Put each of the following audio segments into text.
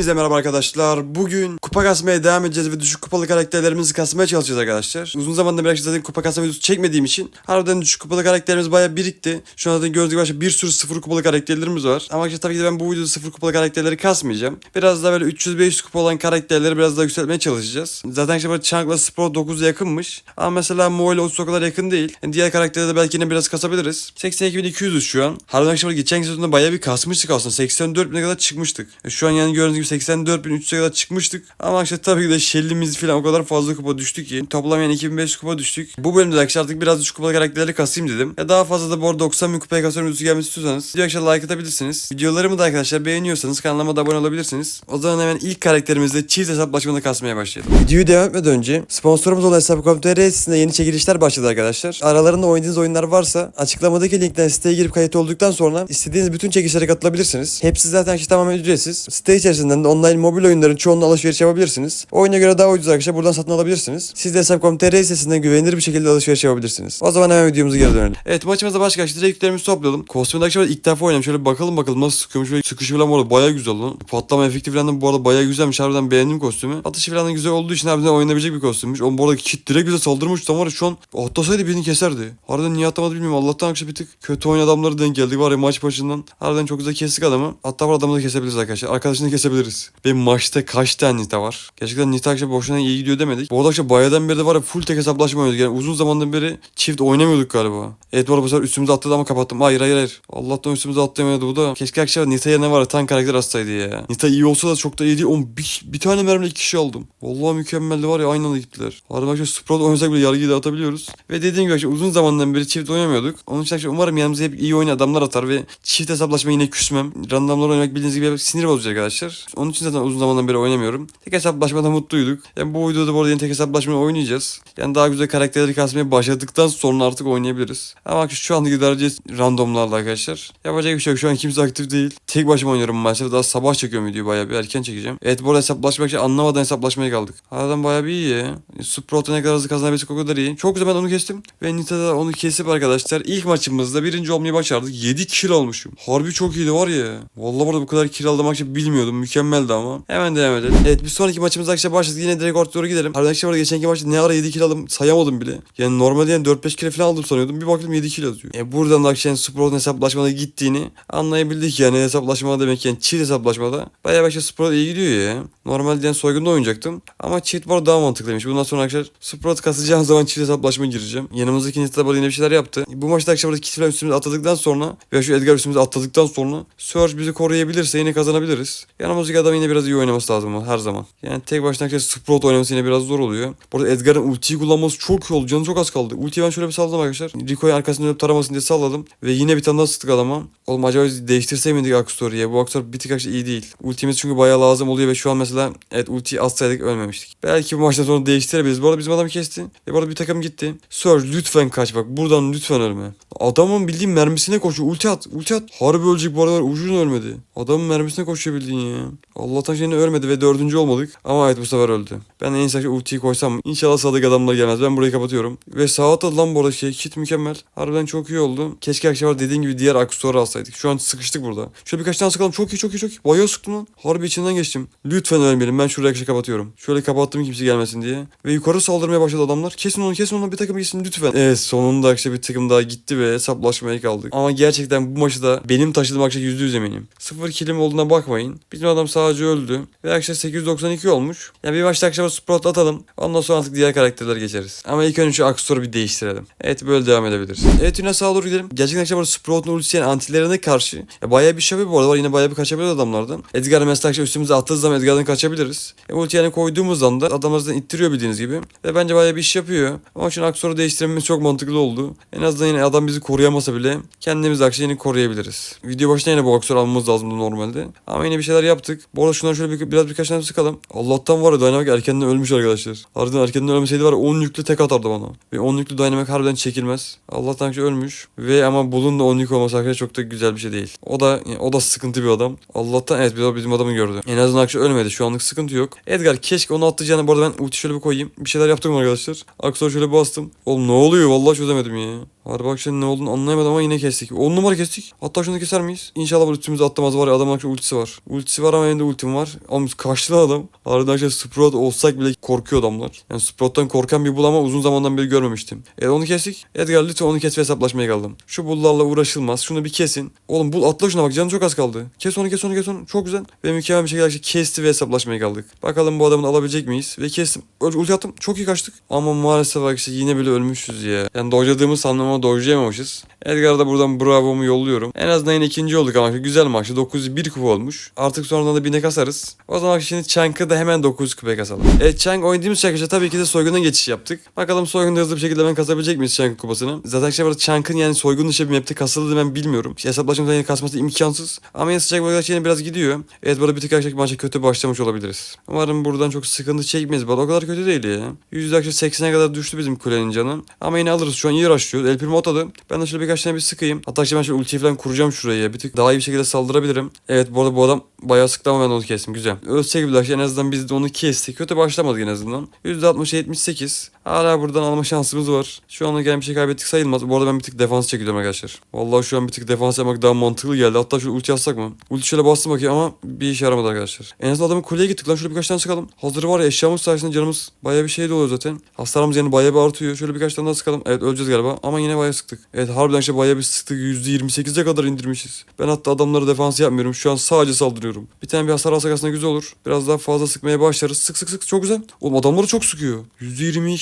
Hepinize merhaba arkadaşlar. Bugün kupa kasmaya devam edeceğiz ve düşük kupalı karakterlerimizi kasmaya çalışacağız arkadaşlar. Uzun zamandır bırakıp zaten kupa kasma videosu çekmediğim için harbiden düşük kupalı karakterlerimiz bayağı birikti. Şu an zaten gördüğünüz gibi bir sürü sıfır kupalı karakterlerimiz var. Ama arkadaşlar tabii ki de ben bu videoda sıfır kupalı karakterleri kasmayacağım. Biraz daha böyle 300-500 kupa olan karakterleri biraz daha yükseltmeye çalışacağız. Zaten işte böyle Chunk'la Spro 9'a yakınmış. Ama mesela Mo ile Otis o kadar yakın değil. Yani diğer karakterleri de belki yine biraz kasabiliriz. 82.200'üz şu an. Harbiden arkadaşlar geçen sezonda bayağı bir kasmıştık aslında. 84.000'e kadar çıkmıştık. E Şu an yani gördüğünüz gibi 84.300'e kadar çıkmıştık. Ama işte tabii ki de Shelly'miz falan o kadar fazla kupa düştük ki. Toplam yani 2500 kupa düştük. Bu bölümde de arkadaşlar artık biraz düşük kupalı karakterleri kasayım dedim. Ya daha fazla da bu arada 90 bin kupaya kasıyorum videosu gelmesi istiyorsanız video arkadaşlar like atabilirsiniz. Videolarımı da arkadaşlar beğeniyorsanız kanalıma da abone olabilirsiniz. O zaman hemen ilk karakterimizle çift hesaplaşmada kasmaya başlayalım. Videoyu devam etmeden önce sponsorumuz olan Hesap.com.tr sitesinde yeni çekilişler başladı arkadaşlar. Aralarında oynadığınız oyunlar varsa açıklamadaki linkten siteye girip kayıt olduktan sonra istediğiniz bütün çekilişlere katılabilirsiniz. Hepsi zaten işte tamamen ücretsiz. Site içerisinden de online mobil oyunların çoğunun alışveriş yapabilirsiniz. Oyuna göre daha ucuz arkadaşlar buradan satın alabilirsiniz. Siz de Hesap.com.tr sitesinden güvenilir bir şekilde alışveriş yapabilirsiniz. O zaman hemen videomuza geri dönelim. Evet maçımıza baş kaçtı. Direkt yüklerimizi toplayalım. Kostümde arkadaşlar ilk defa oynadım. Şöyle bakalım bakalım nasıl sıkıyormuş. Böyle sıkışı falan bu arada bayağı güzel lan. Patlama efekti falan da bu arada bayağı güzelmiş. Harbiden beğendim kostümü. Atışı falan da güzel olduğu için harbiden oynayabilecek bir kostümmüş. Onun bu arada kit direkt bize saldırmış. Tam var şu an atlasaydı birini keserdi. Harbiden niye atlamadı bilmiyorum. Allah'tan akşam bir tık kötü oyun adamları denk geldik. Var ya maç başından. Harbiden çok güzel kestik adamı. Hatta bu adamı da kesebiliriz arkadaşlar. Arkadaşını kesebiliriz. Benim maçta kaç tane Nita var? Gerçekten Nita akşam boşuna iyi gidiyor demedik. Bu arada akşam bayağıdan beri de var ya full tek hesaplaşma oynadık. Yani uzun zamandan beri çift oynamıyorduk galiba. Evet bu arada bu sefer üstümüze atladı ama kapattım. Hayır hayır hayır. Allah'tan üstümüze atlayamadı bu da. Keşke akşam Nita yerine var ya tan karakter hastaydı ya. Nita iyi olsa da çok da iyi değil. Oğlum bir, bir tane mermiyle iki kişi aldım. Vallahi mükemmeldi var ya aynı anda gittiler. Harbiden akşam Sprout oynasak bile yargıyı dağıtabiliyoruz. Ve dediğim gibi akşam uzun zamandan beri çift oynamıyorduk. Onun için akşam umarım yanımıza hep iyi oyun adamlar atar ve çift hesaplaşma yine küsmem. Randomlar oynamak bildiğiniz gibi sinir bozucu arkadaşlar. Onun için zaten uzun zamandan beri oynamıyorum. Tek hesaplaşmada mutluyduk. Yani bu videoda bu arada yine tek hesaplaşmayı oynayacağız. Yani daha güzel karakterleri kasmaya başladıktan sonra artık oynayabiliriz. Ama şu anda gidereceğiz randomlarla arkadaşlar. Yapacak bir şey yok. Şu an kimse aktif değil. Tek başıma oynuyorum maalesef. Daha sabah çekiyorum videoyu bayağı bir erken çekeceğim. Evet bu arada hesaplaşmak için anlamadan hesaplaşmaya kaldık. Harbiden bayağı bir iyi. Sprout'a ne kadar hızlı kazanabilsek o kadar iyi. Çok güzel ben onu kestim. Ve Nita'da onu kesip arkadaşlar ilk maçımızda birinci olmayı başardık. 7 kill almışım. Harbi çok iyiydi var ya. Vallahi burada bu kadar kill akşam bilmiyordum. Mükemmeldi ama. Hemen devam edelim. Evet bir sonraki maçımızda akşam başladık. Yine direkt ortaya doğru gidelim. Harbiden akşam geçenki maçta ne ara 7 kill aldım sayamadım bile. Yani normalde yani 4-5 kill falan aldım sanıyordum. Bir baktım 7 kill yazıyor. E buradan da akşam Sprout'un hesaplaşmada gittiğini anlayabildik yani hesaplaşmada demek yani çift hesaplaşmada. Bayağı başta Sprout iyi gidiyor ya. Normalde yani soygunda oynayacaktım. Ama çift var daha mantıklıymış. Bundan sonra arkadaşlar Sprout kasacağım zaman çift hesaplaşma gireceğim. Yanımızdaki Nita yine bir şeyler yaptı. Bu maçta akşam burada kit falan üstümüze atladıktan sonra ve şu Edgar üstümüze atladıktan sonra Surge bizi koruyabilirse yine kazanabiliriz. Yanımızdaki adam yine biraz iyi oynaması lazım her zaman. Yani tek başına arkadaşlar Sprout oynaması yine biraz zor oluyor. Bu arada Edgar'ın ultiyi kullanması çok iyi oldu. Canı çok az kaldı. Ultiyi ben şöyle bir salladım arkadaşlar. Rico'yu arkasından dönüp taramasın diye salladım. Ve yine bir tane daha sıktık adama. Oğlum acaba biz değiştirsek miydik Akstory'ye? Bu Akstory bir tık arkadaşlar iyi değil. Ultimiz çünkü bayağı lazım oluyor ve şu an mesela evet ultiyi atsaydık ölmemiştik. Belki bu maçtan sonra değiştirebiliriz. Bu arada bizim adam kesti. Ve bu arada bir takım gitti. Surge lütfen kaç bak. Buradan lütfen ölme. Adamın bildiğin mermisine koşuyor. Ulti at. Ulti at. Harbi ölecek bu aralar. Ucun ölmedi. Adamın mermisine koşuyor bildiğin ya. Allah'tan şeyine ölmedi ve dördüncü olmadık. Ama evet bu sefer öldü. Ben en iyisi ultiyi koysam inşallah sadık adamlar gelmez. Ben burayı kapatıyorum. Ve sağ atladı lan bu arada şey. Kit mükemmel. Harbiden çok iyi oldu. Keşke akşam dediğin gibi diğer aksesuarı alsaydık. Şu an sıkıştık burada. Şöyle birkaç tane sıkalım. Çok iyi çok iyi çok iyi. Bayağı sıktım lan. Harbi içinden geçtim. Lütfen ölmeyelim. Ben şuraya akşam kapatıyorum. Şöyle kapattım kimse gelmesin diye. Ve yukarı saldırmaya başladı adamlar. Kesin onu kesin onu bir takım gitsin lütfen. Evet sonunda akşam bir takım daha gitti ve hesaplaşmaya kaldık. Ama gerçekten bu maçı da benim taşıdığım akşam %100 eminim. Sıfır kilim olduğuna bakmayın. Bizim adam sadece öldü. Ve akşam 892 olmuş. Yani bir maçta akşam Sprout atalım. Ondan sonra artık diğer karakterler geçeriz. Ama ilk önce şu aksesuarı bir değiştirelim. Evet böyle devam edebiliriz. Evet yine sağa doğru gidelim. Gerçekten akşam Sprout'un ultisi yani antilerine karşı. Ya bayağı bir şey bu arada var. Yine bayağı bir kaçabilir adamlardan. Edgar akşam üstümüze attığı zaman Edgar'dan kaçabiliriz. E, ulti yani koyduğumuz anda adamlardan ittiriyor bildiğiniz gibi. Ve bence bayağı bir iş yapıyor. Ama için aksesuarı değiştirmemiz çok mantıklı oldu. En azından yine adam bizi koruyamasa bile kendimiz yine koruyabiliriz. Video başına yine bu aksesuarı almamız lazımdı normalde. Ama yine bir şeyler yaptık. Bu arada şundan şöyle bir, biraz birkaç tane sıkalım. Allah'tan var ya Dynamic erkenden ölmüş arkadaşlar. Harbiden erkenden ölmeseydi var ya 10 yüklü tek atardı bana. Ve 10 yüklü Dynamic harbiden çekilmez. Allah'tan akşam ölmüş. Ve ama Bull'un da 10 yük olması arkadaşlar çok da güzel bir şey değil. O da o da sıkıntı bir adam. Allah'tan evet bir bizim adamı gördü. En azından akşam ölmedi. Şu anlık sıkıntı yok. Edgar keşke onu atlayacağını bu arada ben ulti şöyle bir koyayım. Bir şeyler yaptım arkadaşlar. Aksuar şöyle bastım. Oğlum ne oluyor? Vallahi çözemedim ya. Harbi akşam ne olduğunu anlayamadım ama yine kestik. 10 numara kestik. Hatta şunu keser miyiz? İnşallah bu üstümüze atlamaz var ya adamın akşam ultisi var. Ultisi var ama ama benim de ultim var. Oğlum kaçlı adam. Harbiden şey Sprout olsak bile korkuyor adamlar. Yani Sprout'tan korkan bir bul ama uzun zamandan beri görmemiştim. Evet onu kestik. Edgar lütfen onu kes ve hesaplaşmaya kaldım. Şu bullarla uğraşılmaz. Şunu bir kesin. Oğlum bul atla şuna bak canı çok az kaldı. Kes onu kes onu kes onu. Çok güzel. Ve mükemmel bir şekilde arkadaşlar kesti ve hesaplaşmaya kaldık. Bakalım bu adamın alabilecek miyiz? Ve kestim. Öl- Ulti attım. Çok iyi kaçtık. Ama maalesef arkadaşlar yine bile ölmüşüz ya. Yani dojladığımız ama dojlayamamışız. Edgar'a da buradan bravomu yolluyorum. En azından yine ikinci olduk ama güzel maçtı. 901 kupa olmuş. Artık sonradan da bine kasarız. O zaman şimdi Chang'ı da hemen 900 kupaya kasalım. Evet Chang oynadığımız arkadaşlar tabii ki de soygundan geçiş yaptık. Bakalım soygunda hızlı bir şekilde ben kasabilecek miyiz Chang kupasını? Zaten şey burada Chang'ın yani soygun dışı bir map'te kasıldı ben bilmiyorum. Hesaplaşmamızdan yine kasması imkansız. Ama yine sıcak bölgeler yine biraz gidiyor. Evet burada bir tık arkadaşlar maça kötü başlamış olabiliriz. Umarım buradan çok sıkıntı çekmeyiz. Bana o kadar kötü değil ya. Yüzde arkadaşlar 80'e kadar düştü bizim kulenin canı. Ama yine alırız. Şu an iyi rushlıyor. El Primo atadı. Ben de şöyle birkaç tane bir sıkayım. Hatta işte ben şöyle ultiyi falan kuracağım şuraya. Bir tık daha iyi bir şekilde saldırabilirim. Evet bu arada bu adam bayağı ama ben onu kestim. Güzel. Ölse gibi en azından biz de onu kestik. Kötü başlamadık en azından. %60-78. Hala buradan alma şansımız var. Şu anda gelen bir şey kaybettik sayılmaz. Bu arada ben bir tık defans çekiliyorum arkadaşlar. Vallahi şu an bir tık defans yapmak daha mantıklı geldi. Hatta şöyle ulti atsak mı? Ulti şöyle bastım bakayım ama bir işe yaramadı arkadaşlar. En azından adamın kuleye gittik lan. Şöyle birkaç tane sıkalım. Hazır var ya eşyamız sayesinde canımız bayağı bir şey de oluyor zaten. Hasarımız yani bayağı bir artıyor. Şöyle birkaç tane daha sıkalım. Evet öleceğiz galiba ama yine bayağı sıktık. Evet harbiden işte bayağı bir sıktık. %28'e kadar indirmişiz. Ben hatta adamlara defans yapmıyorum. Şu an sadece saldırıyorum. Bir tane bir hasar alsak aslında güzel olur. Biraz daha fazla sıkmaya başlarız. Sık sık sık çok güzel. Oğlum adamları çok sıkıyor.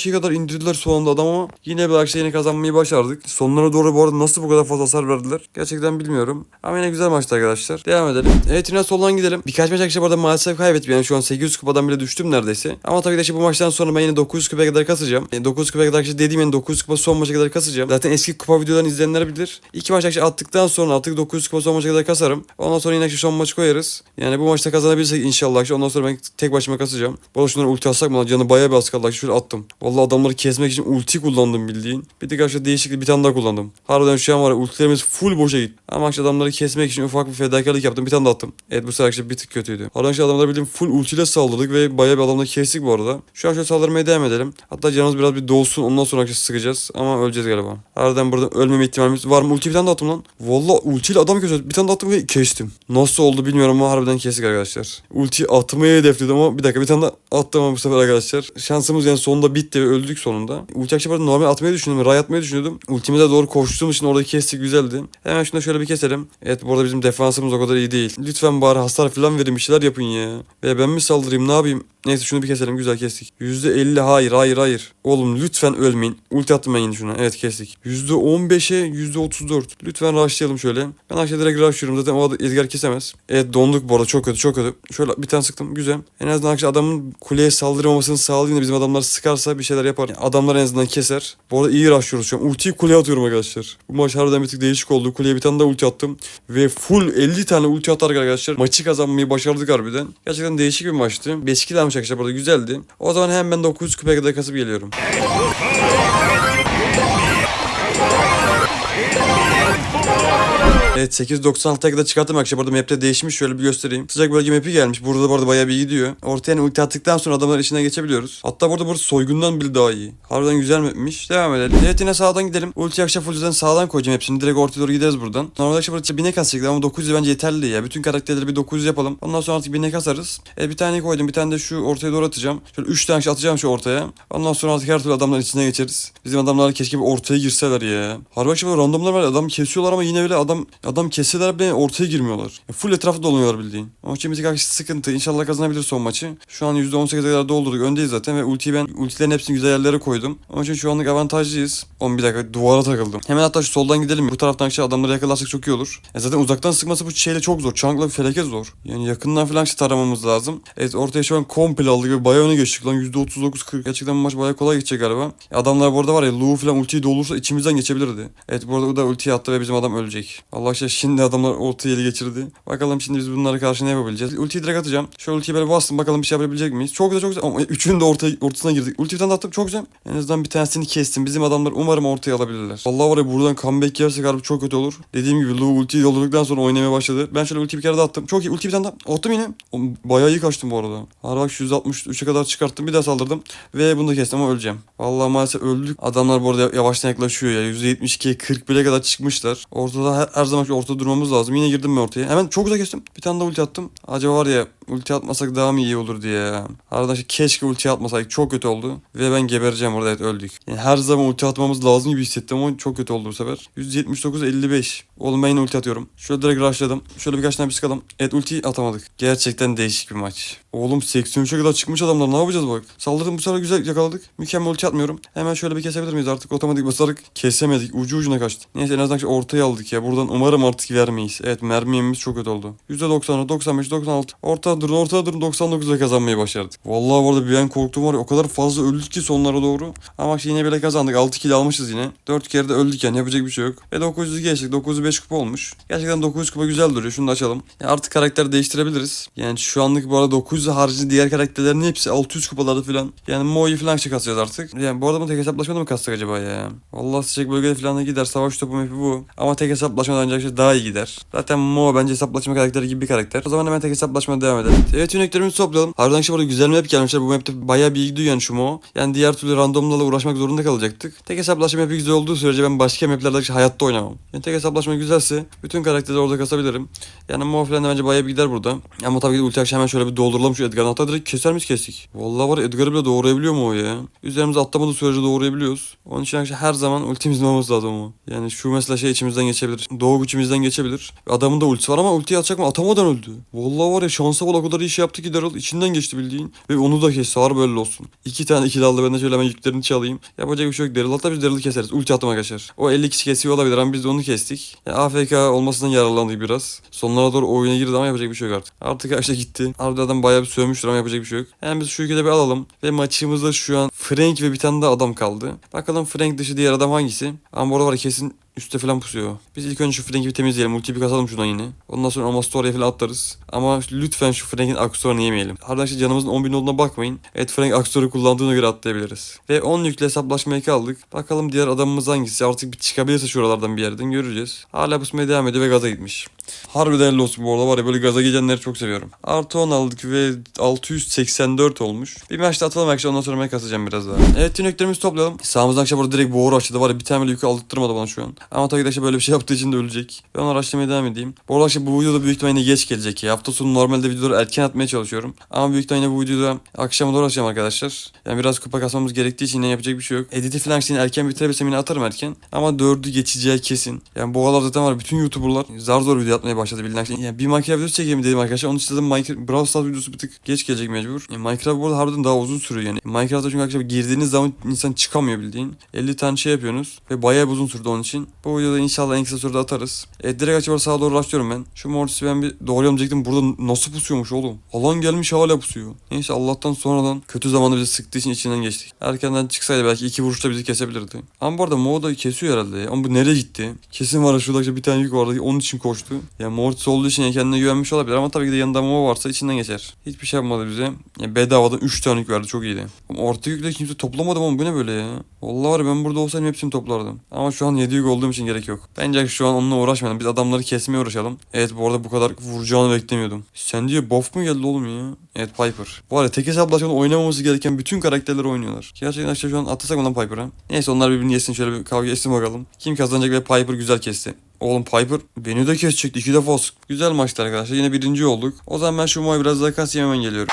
%22'ye kadar indirdiler son anda adam ama yine akşam yine kazanmayı başardık. Sonlara doğru bu arada nasıl bu kadar fazla hasar verdiler? Gerçekten bilmiyorum. Ama yine güzel maçtı arkadaşlar. Devam edelim. Evet yine soldan gidelim. Birkaç maç arkadaşlar bu arada maalesef kaybettim. Yani şu an 800 kupadan bile düştüm neredeyse. Ama tabii de işte bu maçtan sonra ben yine 900 kupaya kadar kasacağım. Yani 900 kupaya kadar arkadaşlar dediğim yani 900 kupa son maça kadar kasacağım. Zaten eski kupa videolarını izleyenler bilir. İki maç arkadaşlar attıktan sonra artık 900 kupa son maça kadar kasarım. Ondan sonra yine arkadaşlar son maçı koyarız. Yani bu maçta kazanabilirsek inşallah. Ondan sonra ben tek başıma kasacağım. Bu arada şunları ulti atsak mı lan? Canı bayağı bir az kaldı. Şöyle attım. Vallahi adamları kesmek için ulti kullandım bildiğin. Bir tek arkadaşlar değişiklik bir tane daha kullandım. Harbiden şu an var ya ultilerimiz full boşa gitti. Ama arkadaşlar adamları kesmek için ufak bir fedakarlık yaptım. Bir tane daha attım. Evet bu sefer arkadaşlar bir tık kötüydü. Harbiden arkadaşlar adamları bildiğin full ultiyle saldırdık ve bayağı bir adamları kestik bu arada. Şu an şöyle saldırmaya devam edelim. Hatta canımız biraz bir dolsun ondan sonra arkadaşlar sıkacağız. Ama öleceğiz galiba. Harbiden burada ölmeme ihtimalimiz var mı? Ulti bir tane daha attım lan. Vallahi ultiyle adam kesiyor. Bir tane daha attım ve kestim. Nasıl oldu bilmiyorum ama harbiden kestik arkadaşlar. Ulti atmayı hedefledim ama bir dakika bir tane daha attım ama bu sefer arkadaşlar. Şansımız yani sonunda bitti öldük sonunda. Ulti akşam normal atmayı düşündüm. Ray atmayı düşünüyordum. Ultimize doğru koştuğum için orada kestik güzeldi. Hemen şunu da şöyle bir keselim. Evet bu arada bizim defansımız o kadar iyi değil. Lütfen bari hasar falan verin bir şeyler yapın ya. Ve ben mi saldırayım ne yapayım? Neyse şunu bir keselim güzel kestik. %50 hayır hayır hayır. Oğlum lütfen ölmeyin. Ulti yine şuna. Evet kestik. %15'e %34. Lütfen rushlayalım şöyle. Ben aşağı direkt rushlıyorum zaten o adam Edgar kesemez. Evet donduk bu arada çok kötü çok kötü. Şöyle bir tane sıktım güzel. En azından adamın kuleye saldırmamasını sağlayınca bizim adamlar sıkarsa bir şeyler yapar. Yani adamlar en azından keser. Bu arada iyi rushlıyoruz şu an. Ultiyi kuleye atıyorum arkadaşlar. Bu maç harbiden bir tık değişik oldu. Kuleye bir tane daha ulti attım. Ve full 50 tane ulti atarak arkadaşlar. Maçı kazanmayı başardık harbiden. Gerçekten değişik bir maçtı. 5 kill almış arkadaşlar burada güzeldi. O zaman hemen ben 900 kupaya kadar kasıp geliyorum. Evet 8.96'ya kadar çıkarttım arkadaşlar. Burada map'te değişmiş. Şöyle bir göstereyim. Sıcak bölge map'i gelmiş. Burada da bu arada bayağı bir gidiyor. Ortaya yani ulti attıktan sonra adamların içinden geçebiliyoruz. Hatta burada burası soygundan bile daha iyi. Harbiden güzel map'miş. Devam edelim. Evet yine sağdan gidelim. Ulti akşam full sağdan koyacağım hepsini. Direkt ortaya doğru gideriz buradan. Normalde akşam burada binek asacaklar ama 900 bence yeterli ya. Bütün karakterleri bir 900 yapalım. Ondan sonra artık binek asarız. Evet bir tane koydum. Bir tane de şu ortaya doğru atacağım. Şöyle 3 tane atacağım şu ortaya. Ondan sonra artık her türlü adamların içine geçeriz. Bizim adamlar keşke bir ortaya girseler ya. Harbi akşam randomlar var. Adam kesiyorlar ama yine bile adam adam kesiyorlar bile ortaya girmiyorlar. Ya full etrafı dolanıyorlar bildiğin. Ama için bir tık arkadaşlar sıkıntı. İnşallah kazanabilir son maçı. Şu an %18'e kadar doldurduk. Öndeyiz zaten ve ultiyi ben ultilerin hepsini güzel yerlere koydum. Onun için şu anlık avantajlıyız. 11 dakika duvara takıldım. Hemen hatta şu soldan gidelim. Bu taraftan aşağı adamları yakalarsak çok iyi olur. E zaten uzaktan sıkması bu şeyle çok zor. Chunk'la bir felaket zor. Yani yakından falan işte taramamız lazım. Evet ortaya şu an komple aldık ve bayağı öne geçtik lan. %39-40. Gerçekten bu maç bayağı kolay geçecek galiba. E adamlar bu arada var ya Lu falan ultiyi doldursa içimizden geçebilirdi. Evet bu arada o da ultiyi attı ve bizim adam ölecek. Allah aşkına şimdi adamlar ortaya eli geçirdi. Bakalım şimdi biz bunlara karşı ne yapabileceğiz. Ultiyi direkt atacağım. Şu ultiyi böyle bastım bakalım bir şey yapabilecek miyiz? Çok güzel çok güzel. Ama üçünün de orta, ortasına girdik. Ultiyi bir attım çok güzel. En azından bir tanesini kestim. Bizim adamlar umarım ortaya alabilirler. Vallahi var ya buradan comeback yersek harbi çok kötü olur. Dediğim gibi Lu ultiyi doldurduktan sonra oynamaya başladı. Ben şöyle ultiyi bir kere daha attım. Çok iyi. Ultiyi bir tane daha attım yine. Bayağı iyi kaçtım bu arada. Harbi bak şu 163'e kadar çıkarttım. Bir daha saldırdım. Ve bunu da kestim ama öleceğim. Vallahi maalesef öldük. Adamlar bu arada yavaştan yaklaşıyor ya. %72'ye 40 bile kadar çıkmışlar. Ortada her, her zaman önce ortada durmamız lazım. Yine girdim ben ortaya. Hemen çok güzel kestim. Bir tane de ulti attım. Acaba var ya ulti atmasak daha mı iyi olur diye. Aradan işte keşke ulti atmasaydık. Çok kötü oldu. Ve ben gebereceğim orada evet öldük. Yani her zaman ulti atmamız lazım gibi hissettim ama çok kötü oldu bu sefer. 179 55. Oğlum ben yine ulti atıyorum. Şöyle direkt rushladım. Şöyle birkaç tane sıkalım. Evet ulti atamadık. Gerçekten değişik bir maç. Oğlum 83'e kadar çıkmış adamlar. Ne yapacağız bak? Saldırdım bu sefer güzel yakaladık. Mükemmel ulti atmıyorum. Hemen şöyle bir kesebilir miyiz artık? Otomatik basarak kesemedik. Ucu ucuna kaçtı. Neyse en azından ortaya aldık ya. Buradan umarım artık vermeyiz. Evet mermi yemimiz çok kötü oldu. %90, 95, 96. Ortada durun ortada durun 99'a kazanmayı başardık. Vallahi bu arada an korktum var ya. O kadar fazla öldük ki sonlara doğru. Ama bak yine bile kazandık. 6 kill almışız yine. 4 kere de öldük yani yapacak bir şey yok. Ve 900'ü geçtik. 905 kupa olmuş. Gerçekten 900 kupa güzel duruyor. Şunu da açalım. Ya artık karakter değiştirebiliriz. Yani şu anlık bu arada 900 harici diğer karakterlerin hepsi 600 kupalarda falan. Yani Mo'yu falan kasacağız artık. Yani bu arada mı tek hesaplaşmada mı kassak acaba ya? Vallahi sıcak bölgede falan da gider. Savaş topu mapi bu. Ama tek hesaplaşmada ancak şey daha iyi gider. Zaten Mo bence hesaplaşma karakteri gibi bir karakter. O zaman hemen tek hesaplaşmaya devam edelim. Evet yöneklerimizi toplayalım. Harbiden işte burada güzel map gelmişler. Bu map'te bayağı bir gidiyor yani şu Mo. Yani diğer türlü randomlarla uğraşmak zorunda kalacaktık. Tek hesaplaşma map'i güzel olduğu sürece ben başka maplerde hayatta oynamam. Yani tek hesaplaşma güzelse bütün karakterleri orada kasabilirim. Yani Mo falan da bence bayağı bir gider burada. Ama tabii ki ulti hemen şöyle bir dolduralım şu Edgar'ın. Hatta direkt keser miyiz kestik. Vallahi var Edgar'ı bile doğrayabiliyor mu o ya? Üzerimize atlamadığı sürece doğrayabiliyoruz. Onun için her zaman ultimizin olması lazım o. Yani şu mesela şey içimizden geçebilir. Doğu gücümüzden geçebilir. Adamın da ultisi var ama ultiyi atacak mı? Atamadan öldü. Vallahi var ya şansa bak o kadar iyi şey yaptı ki Daryl. içinden geçti bildiğin. Ve onu da kesti. Harbi böyle olsun. İki tane ikili aldı. Ben de şöyle hemen yüklerini çalayım. Yapacak bir şey yok Daryl. Hatta biz Daryl'ı keseriz. Ulti atma arkadaşlar. O 50 kişi kesiyor olabilir ama biz de onu kestik. Yani AFK olmasından yararlandık biraz. Sonlara doğru oyuna girdi ama yapacak bir şey yok artık. Artık her şey gitti. Harbi adam bayağı bir sövmüştür ama yapacak bir şey yok. Yani biz şu ülkede bir alalım. Ve maçımızda şu an Frank ve bir tane daha adam kaldı. Bakalım Frank dışı diğer adam hangisi? Ama bu kesin üstte falan pusuyor. Biz ilk önce şu Frank'i bir temizleyelim. Ultiyi bir kasalım şuna yine. Ondan sonra Amastoria'ya falan atlarız. Ama lütfen şu Frank'in aksesuarını yemeyelim. Arkadaşlar canımızın 10.000 olduğuna bakmayın. Evet Frank aksesuarı kullandığına göre atlayabiliriz. Ve 10 yükle hesaplaşmaya kaldık. Bakalım diğer adamımız hangisi. Artık bir çıkabilirse şuralardan bir yerden göreceğiz. Hala pusmaya devam ediyor ve gaza gitmiş. Harbiden helal olsun bu arada var ya böyle gaza gelenleri çok seviyorum. Artı 10 aldık ve 684 olmuş. Bir maçta atalım akşam ondan sonra ben kasacağım biraz daha. Evet yöneklerimizi toplayalım. Sağımızdan akşam burada direkt boğur açtı var ya bir tane bile yükü aldırtmadı bana şu an. Ama işte böyle bir şey yaptığı için de ölecek. Ben onu araştırmaya devam edeyim. Bu arada işte bu videoda büyük ihtimalle geç gelecek ya. Hafta sonu normalde videoları erken atmaya çalışıyorum. Ama büyük ihtimalle bu videoda akşama doğru açacağım arkadaşlar. Yani biraz kupa kasmamız gerektiği için yine yapacak bir şey yok. Editi falan şimdi erken bitirebilsem yine atarım erken. Ama dördü geçeceği kesin. Yani bu aralar zaten var bütün YouTuber'lar zar zor video atmaya başladı bildiğin şey. Yani bir Minecraft videosu çekeyim dedim arkadaşlar. Onun için dedim Minecraft Brawl Stars videosu bir tık geç gelecek mecbur. Yani Minecraft bu arada harbiden daha uzun sürüyor yani. Minecraft'ta çünkü arkadaşlar girdiğiniz zaman insan çıkamıyor bildiğin. 50 tane şey yapıyorsunuz ve bayağı uzun sürdü onun için. Bu videoda inşallah en kısa sürede atarız. E, direkt açıp sağa doğru başlıyorum ben. Şu Mortis'i ben bir doğrayalım diyecektim. Burada nasıl pusuyormuş oğlum? Alan gelmiş hala pusuyor. Neyse Allah'tan sonradan kötü zamanda bizi sıktığı için içinden geçtik. Erkenden çıksaydı belki iki vuruşta bizi kesebilirdi. Ama bu arada Mo da kesiyor herhalde. Ama bu nereye gitti? Kesin var şurada bir tane yük vardı. Onun için koştu. Ya Mortis olduğu için kendine güvenmiş olabilir ama tabii ki de yanında Mo varsa içinden geçer. Hiçbir şey yapmadı bize. Ya bedavadan 3 tane yük verdi çok iyiydi. Ama orta yükle kimse toplamadı ama bu ne böyle ya? Vallahi var ben burada olsaydım hepsini toplardım. Ama şu an 7 yük olduğum için gerek yok. Bence şu an onunla uğraşmayalım. Biz adamları kesmeye uğraşalım. Evet bu arada bu kadar vuracağını beklemiyordum. Sen diye buff mu geldi oğlum ya? Evet Piper. Bu arada tek hesaplaşmada oynamaması gereken bütün karakterleri oynuyorlar. Gerçekten işte şu an atlasak ondan Piper'a. Neyse onlar birbirini yesin şöyle bir kavga etsin bakalım. Kim kazanacak ve Piper güzel kesti. Oğlum Piper beni de kesecekti iki defa. Güzel maçtı arkadaşlar. Yine birinci olduk. O zaman ben şu Mo'yu biraz daha kasayım hemen geliyorum.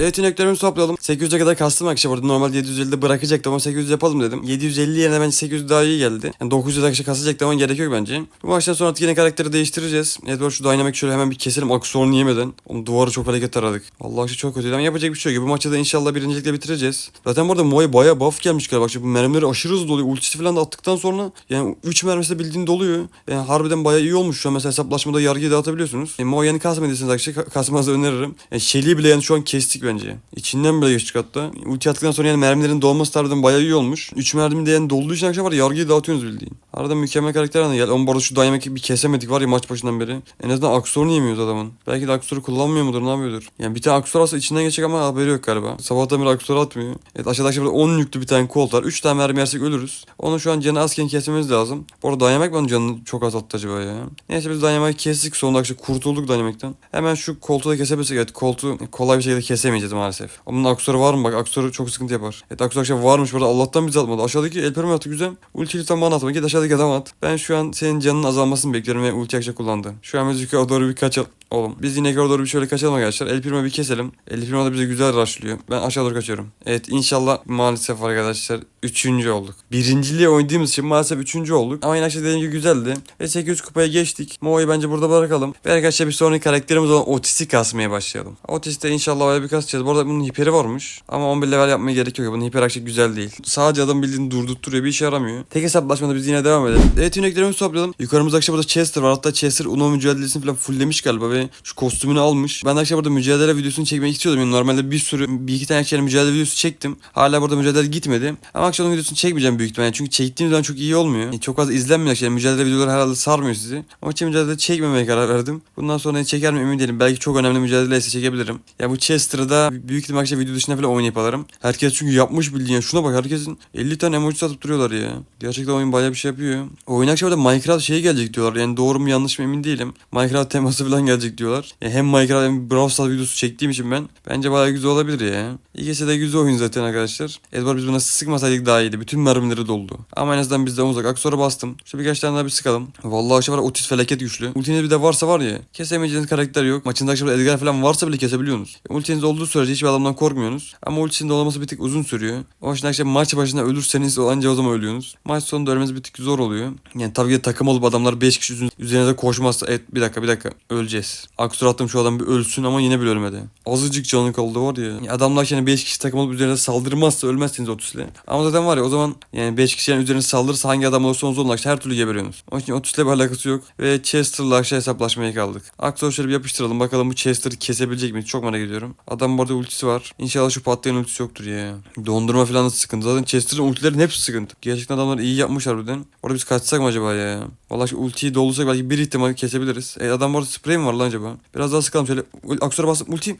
Evet ineklerimizi toplayalım. 800'e kadar kastım akşam orada. Normalde 750'de bırakacaktım ama 800 yapalım dedim. 750 yerine bence 800 daha iyi geldi. Yani 900 akşam kasacaktım ama gerek yok bence. Bu maçtan sonra artık yine karakteri değiştireceğiz. Evet şu dynamic şöyle hemen bir keselim aksuarını yemeden. Onu duvarı çok hareket taradık. Allah aşkına çok kötüydü ama yapacak bir şey yok. Bu maçta da inşallah birincilikle bitireceğiz. Zaten bu arada Moe baya buff gelmiş galiba. Bak şimdi mermileri aşırı hızlı doluyor. Ultisi falan da attıktan sonra yani 3 mermisi bildiğin doluyor. Yani harbiden baya iyi olmuş şu an. Mesela hesaplaşmada yargıyı dağıtabiliyorsunuz. E, Moe yani kasmadıysanız arkadaşlar kasmanızı öneririm. Yani Shelly'i bile yani şu an kestik bence. İçinden bile geçtik hatta. Ulti attıktan sonra yani mermilerin dolması harbiden bayağı iyi olmuş. 3 mermi de yani dolduğu için akşam var ya, yargıyı dağıtıyorsunuz bildiğin. Harbiden mükemmel karakter hani gel. Ama bu arada şu dynamic'i bir kesemedik var ya maç başından beri. En azından aksorunu yemiyoruz adamın. Belki de aksoru kullanmıyor mudur ne yapıyordur. Yani bir tane aksor alsa içinden geçecek ama haberi yok galiba. Sabahtan beri aksor atmıyor. Evet aşağıda aşağıda 10 yüklü bir tane kolt var. 3 tane mermi yersek ölürüz. Onu şu an canı azken kesmemiz lazım. Bu arada dynamic mi onun canını çok azalttı acaba ya. Neyse biz dynamic'i kestik sonunda akşam kurtulduk dynamic'ten. Hemen şu koltuğu da kesebilirsek evet koltuğu kolay bir şekilde kesemeyiz. Çekemeyeceğiz maalesef. Onun aksesuarı var mı bak aksesuarı çok sıkıntı yapar. Evet aksesuarı akşam varmış burada Allah'tan bizi atmadı. Aşağıdaki el perimi attı güzel. Ulti lütfen bana atma git aşağıdaki adam at. Ben şu an senin canının azalmasını bekliyorum ve ulti akşam kullandı. Şu an müzik doğru bir kaçalım. Oğlum biz yine yukarı doğru bir şöyle kaçalım arkadaşlar. El Primo bir keselim. El Primo da bize güzel rushlıyor. Ben aşağı doğru kaçıyorum. Evet inşallah maalesef arkadaşlar üçüncü olduk. Birinciliği oynadığımız için maalesef üçüncü olduk. Ama yine arkadaşlar dediğim gibi güzeldi. Ve 800 kupaya geçtik. Mo'yu bence burada bırakalım. Ve arkadaşlar bir sonraki karakterimiz olan Otis'i kasmaya başlayalım. Otis'te inşallah bayağı bir kasacağız. Bu arada bunun hiperi varmış. Ama 11 level yapmaya gerek yok. Bunun hiper arkadaşlar güzel değil. Sadece adam bildiğini durdurtturuyor. Bir işe yaramıyor. Tek hesaplaşmada biz yine devam edelim. Evet yöneklerimizi toplayalım. Yukarımızda akşam burada Chester var. Hatta Chester Uno mücadelesini falan fulllemiş galiba ve şu kostümünü almış. Ben akşam burada mücadele videosunu çekmek istiyordum. Yani normalde bir sürü bir iki tane akşam mücadele videosu çektim. Hala burada mücadele gitmedi. Ama akşam onun videosunu çekmeyeceğim büyük ihtimalle. Çünkü çektiğim zaman çok iyi olmuyor. Yani çok fazla izlenmiyor akşam. Mücadele videoları herhalde sarmıyor sizi. Ama için mücadele çekmemeye karar verdim. Bundan sonra çeker mi emin değilim. Belki çok önemli mücadele ise çekebilirim. Ya bu Chester'ı da büyük ihtimalle akşam video dışında falan oynayıp alırım. Herkes çünkü yapmış bildiğin. Şuna bak herkesin 50 tane emoji satıp duruyorlar ya. Gerçekten oyun bayağı bir şey yapıyor. Oyun akşam da Minecraft şeyi gelecek diyorlar. Yani doğru mu yanlış mı emin değilim. Minecraft teması falan gelecek diyorlar. Ya hem Minecraft hem Brawl Stars videosu çektiğim için ben bence bayağı güzel olabilir ya. İkisi de güzel oyun zaten arkadaşlar. Edward biz buna sıkmasaydık daha iyiydi. Bütün mermileri doldu. Ama en azından bizden uzak. Aksora bastım. Şu birkaç tane daha bir sıkalım. Vallahi akşam var Otis felaket güçlü. Ultiniz bir de varsa var ya. Kesemeyeceğiniz karakter yok. Maçında akşam Edgar falan varsa bile kesebiliyorsunuz. Ultiniz olduğu sürece hiçbir adamdan korkmuyorsunuz. Ama ultisinin de olması bir tık uzun sürüyor. O yüzden akşam maç başında ölürseniz o anca o zaman ölüyorsunuz. Maç sonunda ölmeniz bir tık zor oluyor. Yani tabii ki takım olup adamlar 5 kişi de koşmazsa. Evet bir dakika bir dakika. Öleceğiz. Aksor attım şu adam bir ölsün ama yine bile ölmedi. Azıcık canı kaldı var ya. Yani adamlar yani 5 kişi takım olup üzerine saldırmazsa ölmezsiniz Otis'le. Ama zaten var ya o zaman yani 5 kişi yani üzerine saldırırsa hangi adam olursa olsun her türlü geberiyorsunuz. Onun için Otis'le bir alakası yok. Ve Chester'la aşağı hesaplaşmaya kaldık. Aksor şöyle bir yapıştıralım. Bakalım bu Chester'ı kesebilecek miyiz? Çok merak ediyorum. Adam bu arada ultisi var. İnşallah şu patlayan ultisi yoktur ya. Dondurma falan da sıkıntı. Zaten Chester'ın ultilerin hepsi sıkıntı. Gerçekten adamlar iyi yapmış harbiden. Orada biz kaçsak mı acaba ya? Vallahi şu ultiyi doldursak belki bir ihtimal kesebiliriz. E adam bu arada sprey mi var lan acaba? Biraz daha sıkalım şöyle. Aksora basıp ulti.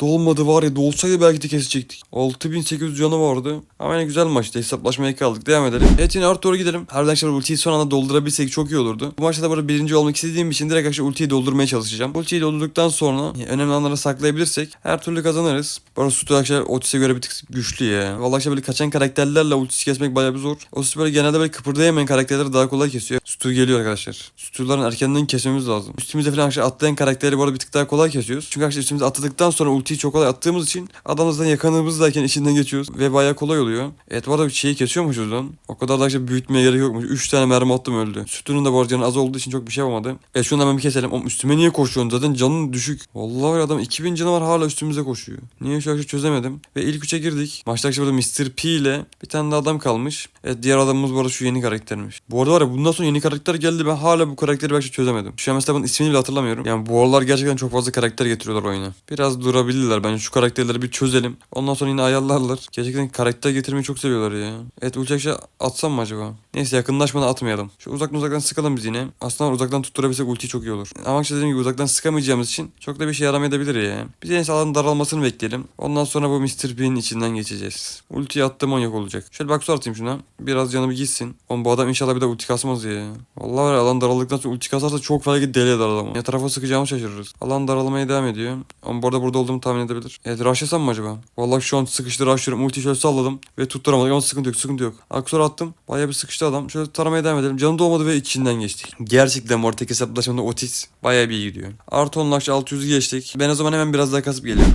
Dolmadı var ya dolsaydı belki de kesecektik. 6800 canı vardı. Ama yine güzel maçtı. Hesaplaşmaya kaldık. Devam edelim. Evet yine artı gidelim. Harbiden arkadaşlar ultiyi son anda doldurabilsek çok iyi olurdu. Bu maçta da burada birinci olmak istediğim için direkt arkadaşlar ultiyi doldurmaya çalışacağım. Ultiyi doldurduktan sonra önemli anlara saklayabilirsek her türlü kazanırız. Bu arada Sutu arkadaşlar Otis'e göre bir tık güçlü ya. Vallahi arkadaşlar böyle kaçan karakterlerle ultisi kesmek bayağı bir zor. Otis böyle genelde böyle kıpırdayamayan karakterleri daha kolay kesiyor. Sutu geliyor arkadaşlar. Sutuların erkenden kesmemiz lazım. Üstümüze falan arkadaşlar atlayan karakteri bu arada bir tık daha kolay kesiyoruz. Çünkü arkadaşlar üstümüze atladıktan sonra ultiyi çok kolay attığımız için adamımızdan yakınımızdayken içinden geçiyoruz ve bayağı kolay oluyor. Evet bu arada şeyi kesiyormuşuz lan. O kadar da arkadaşlar büyütmeye gerek yokmuş. 3 tane mermi attım öldü. Sütunun da bu az olduğu için çok bir şey yapamadı. Evet şunu hemen bir keselim. Oğlum üstüme niye koşuyorsun? Zaten canın düşük. Vallahi adam 2000 canı var hala üstümüze koşuyor. Niye şu arkadaşlar çözemedim. Ve ilk üçe girdik. Maçta arkadaşlar burada Mr. P ile bir tane daha adam kalmış. Evet diğer adamımız bu arada şu yeni karaktermiş. Bu arada var ya bundan sonra yeni karakter geldi. Ben hala bu karakteri belki çözemedim. Şu an mesela bunun ismini bile hatırlamıyorum. Yani bu aralar gerçekten çok fazla karakter getiriyorlar oyuna. Biraz durabilirler. Bence şu karakterleri bir çözelim. Ondan sonra yine ayarlarlar. Gerçekten karakter getirmeyi çok seviyorlar ya. Evet uçak şey atsam mı acaba? Neyse yakınlaşmadan atmayalım. Şu uzaktan uzaktan sıkalım biz yine. Aslında uzaktan tutturabilsek ulti çok iyi olur. Ama işte dediğim gibi uzaktan sıkamayacağımız için çok da bir şey yaramayabilir ya. Biz en alanın daralmasını bekleyelim. Ondan sonra bu Mr. P'nin içinden geçeceğiz. Ultiyi attım on yok olacak. Şöyle bak su atayım şuna. Biraz canı bir gitsin. Oğlum bu adam inşallah bir de ulti kasmaz ya. Vallahi var ya, alan daraldıktan sonra ulti kasarsa çok felaket deli eder adamı. Ne tarafa sıkacağımı şaşırırız. Alan daralmaya devam ediyor. Ama bu arada burada olduğumu tahmin edebilir. Evet rushlasam mı acaba? Vallahi şu an sıkıştı rushlıyorum. Ultiyi şöyle salladım ve tutturamadık ama sıkıntı yok sıkıntı yok. Aksor attım. Bayağı bir sıkıştı adam. Şöyle taramaya devam edelim. Canı dolmadı ve içinden geçtik. Gerçekten bu ortaki hesaplaşmada Otis bayağı bir iyi gidiyor. Artı 10 lakça 600'ü geçtik. Ben o zaman hemen biraz daha kasıp geliyorum.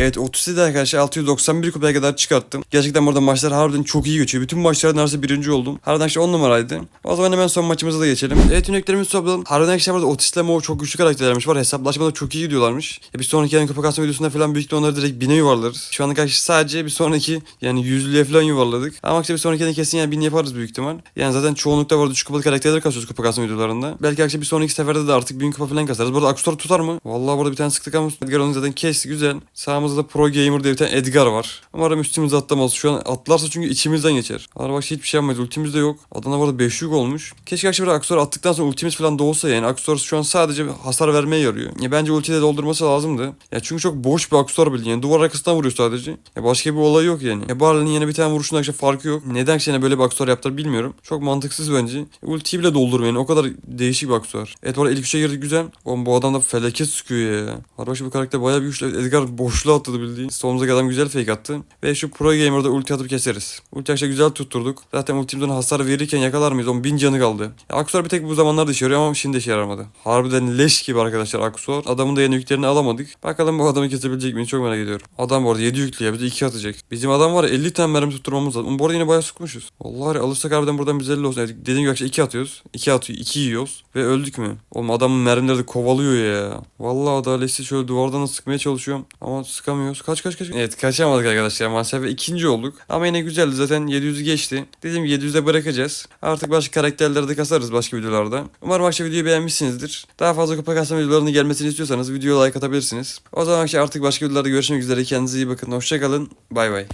Evet 37 arkadaşlar 691 kupaya kadar çıkarttım. Gerçekten burada maçlar harbiden çok iyi geçiyor. Bütün maçlarda neredeyse birinci oldum. Harbiden işte 10 numaraydı. O zaman hemen son maçımıza da geçelim. Evet yöneklerimizi topladım. Harbiden arkadaşlar burada Otis'le Mo çok güçlü karakterlermiş var. Hesaplaşmada çok iyi gidiyorlarmış. Ya bir sonraki yani kupa kasma videosunda falan büyük onları direkt bine yuvarlarız. Şu anda karşı sadece bir sonraki yani yüzlüğe falan yuvarladık. Ama işte bir sonraki kesin yani bin yaparız büyük ihtimal. Yani zaten çoğunlukta burada şu kupalı karakterleri kasıyoruz kupa kasma videolarında. Belki arkadaşlar bir sonraki seferde de artık bin kupa falan kasarız. Burada Akstor tutar mı? Vallahi burada bir tane sıktık ama Edgar onu zaten kesti güzel. Sağımız Yanımızda da Pro Gamer diye bir tane Edgar var. Umarım üstümüze atlamaz. Şu an atlarsa çünkü içimizden geçer. Bak hiçbir şey yapmayız. Ultimiz de yok. Adana bu arada 5 yük olmuş. Keşke akşam bir Aksuar attıktan sonra ultimiz falan da olsa yani. Aksuar şu an sadece hasar vermeye yarıyor. Ya bence ultiyi de doldurması lazımdı. Ya çünkü çok boş bir Aksuar bildiğin. Yani duvar arkasından vuruyor sadece. Ya başka bir olay yok yani. Ya Barley'nin yine bir tane vuruşun akşam farkı yok. Neden yine böyle bir Aksuar yaptılar bilmiyorum. Çok mantıksız bence. Ultiyi bile doldurmuyor yani. O kadar değişik bir Aksuar. Evet bu arada ilk üçe girdik güzel. Oğlum bu adam da felaket sıkıyor ya. Harbaşı bu karakter bayağı bir güçlü. Edgar boşluğa atladı bildiğin. Solumuzdaki adam güzel fake attı. Ve şu Pro Gamer'da ulti atıp keseriz. Ulti akşam güzel tutturduk. Zaten ultimizden hasar verirken yakalar mıyız? Onun bin canı kaldı. Ya Aksuar bir tek bu zamanlarda işe ama şimdi işe yaramadı. Harbiden leş gibi arkadaşlar Aksuar. Adamın da yeni yüklerini alamadık. Bakalım bu adamı kesebilecek miyiz? Çok merak ediyorum. Adam bu arada 7 yüklü ya. Bir de 2 atacak. Bizim adam var ya 50 tane mermi tutturmamız lazım. Bu arada yine bayağı sıkmışız. Vallahi alırsak harbiden buradan biz 50 olsun. Yani dediğim gibi akşam 2 atıyoruz. 2 atıyor. 2 yiyoruz. Ve öldük mü? Oğlum adamın mermileri de kovalıyor ya. Vallahi adaletsiz şöyle duvardan da sıkmaya çalışıyorum. Ama sıkamıyoruz. Kaç kaç kaç. Evet kaçamadık arkadaşlar. Maalesef ikinci olduk. Ama yine güzeldi. Zaten 700'ü geçti. Dediğim gibi 700'de bırakacağız. Artık başka karakterleri de kasarız başka videolarda. Umarım akşam videoyu beğenmişsinizdir. Daha fazla kupa kasma videolarının gelmesini istiyorsanız videoya like atabilirsiniz. O zaman akşam artık başka videolarda görüşmek üzere. Kendinize iyi bakın. Hoşçakalın. Bay bay.